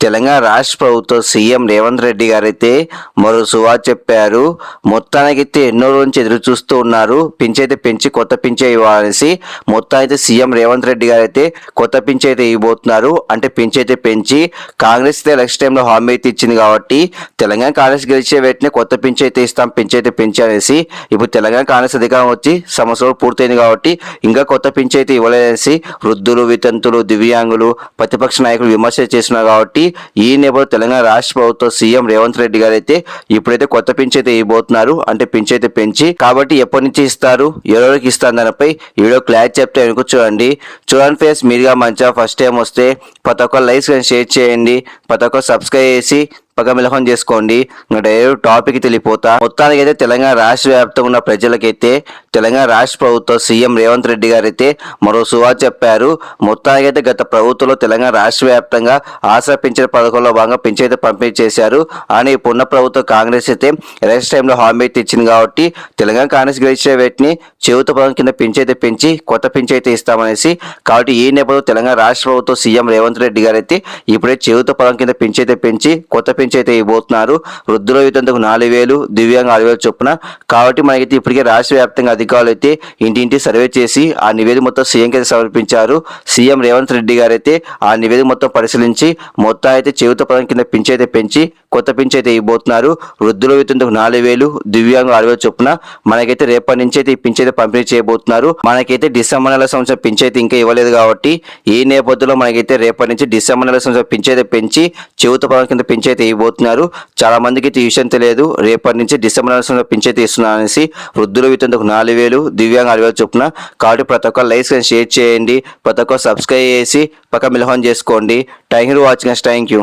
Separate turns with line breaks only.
తెలంగాణ రాష్ట్ర ప్రభుత్వం సీఎం రేవంత్ రెడ్డి గారైతే మరో సువా చెప్పారు. మొత్తానికైతే ఎన్నో రోజు నుంచి ఎదురు చూస్తూ ఉన్నారు. పింఛ్ అయితే పెంచి కొత్త పింఛ ఇవ్వాలనేసి మొత్తానికి సీఎం రేవంత్ రెడ్డి గారైతే కొత్త పింఛ అయితే ఇవ్వబోతున్నారు. అంటే పింఛ అయితే పెంచి కాంగ్రెస్ అయితే ఎలక్షన్ టైంలో హామీ అయితే ఇచ్చింది కాబట్టి తెలంగాణ కాంగ్రెస్ గెలిచే వెంటనే కొత్త పింఛ అయితే ఇస్తాం పింఛ అయితే పెంచి అనేసి ఇప్పుడు తెలంగాణ కాంగ్రెస్ అధికారం వచ్చి సంవత్సరం పూర్తయింది కాబట్టి ఇంకా కొత్త పింఛ అయితే ఇవ్వలేదనేసి వృద్ధులు వితంతులు దివ్యాంగులు ప్రతిపక్ష నాయకులు విమర్శ చేస్తున్నారు కాబట్టి ఈ నేపథ్యంలో తెలంగాణ రాష్ట్ర ప్రభుత్వం సీఎం రేవంత్ రెడ్డి గారు అయితే ఇప్పుడైతే కొత్త పింఛ్ అయితే ఇవ్వబోతున్నారు. అంటే పింఛ్ అయితే పెంచి కాబట్టి ఎప్పటి నుంచి ఇస్తారు? ఎవరికి ఇస్తారు? దానిపై వీడియో క్లారిటీ చెప్తే వెనుక చూడండి. చూడండి ఫేస్ మీరుగా మంచిగా ఫస్ట్ టైం వస్తే ప్రతి ఒక్క లైక్స్ కానీ షేర్ చేయండి. ప్రతి ఒక్క సబ్స్క్రైబ్ చేసి పగమిలహం చేసుకోండి. ఇంకా డైరెక్ట్ టాపిక్ తెలిపోతా మొత్తానికి అయితే తెలంగాణ రాష్ట్ర వ్యాప్తంగా ఉన్న ప్రజలకైతే తెలంగాణ రాష్ట్ర ప్రభుత్వం సీఎం రేవంత్ రెడ్డి గారు అయితే మరో సువా చెప్పారు. మొత్తానికి అయితే గత ప్రభుత్వంలో తెలంగాణ రాష్ట్ర వ్యాప్తంగా ఆసరా పెంచిన పథకంలో భాగంగా పింఛన్ అయితే పంపిణీ చేశారు. అని ఇప్పుడున్న ప్రభుత్వం కాంగ్రెస్ అయితే ఎలక్షన్ టైంలో హామీ అయితే ఇచ్చింది కాబట్టి తెలంగాణ కాంగ్రెస్ గెలిచిన వీటిని చెవుత పదం కింద పింఛ అయితే పెంచి కొత్త పింఛ అయితే ఇస్తామనేసి కాబట్టి ఈ నేపథ్యంలో తెలంగాణ రాష్ట్ర ప్రభుత్వం సీఎం రేవంత్ రెడ్డి గారు అయితే ఇప్పుడే చెవుత పదం కింద పింఛ అయితే పెంచి కొత్త పింఛ అయితే ఇవ్వబోతున్నారు వృద్ధుల వితంతకు నాలుగు వేలు దివ్యాంగ ఆరు వేలు చొప్పున. కాబట్టి మనకైతే ఇప్పటికే రాష్ట్ర వ్యాప్తంగా అధికారులు అయితే ఇంటింటి సర్వే చేసి ఆ నివేదిక మొత్తం సీఎంకి అయితే సమర్పించారు. సీఎం రేవంత్ రెడ్డి గారు అయితే ఆ నివేదిక మొత్తం పరిశీలించి మొత్తం అయితే చెవిత పదం కింద పింఛ అయితే పెంచి కొత్త పింఛ అయితే ఇవ్వబోతున్నారు వృద్ధుల వితంతకు నాలుగు వేలు దివ్యాంగ ఆరు వేలు చొప్పున మనకైతే రేపటి నుంచి అయితే ఈ పింఛ అయితే పంపిణీ చేయబోతున్నారు. మనకైతే డిసెంబర్ నెల సంవత్సరం పింఛ అయితే ఇంకా ఇవ్వలేదు కాబట్టి ఈ నేపథ్యంలో మనకైతే రేపటి నుంచి డిసెంబర్ నెల సంవత్సరం పింఛ అయితే పెంచి చెవిత పదం కింద పింఛ అయితే ఇవ్వబోతున్నారు చాలా మందికి ఈ విషయం తెలియదు. రేపటి నుంచి డిసెంబర్ నెల సంవత్సరం పింఛ అనేసి వృద్ధుల వితంతకు నాలుగు వేలు దివ్యాంగ ఆరు వేలు చొప్పున కాబట్టి ప్రతి ఒక్క లైక్స్ కానీ షేర్ చేయండి. ప్రతి ఒక్క సబ్స్క్రైబ్ చేసి పక్క మిలహం చేసుకోండి. Thank you watching thank you.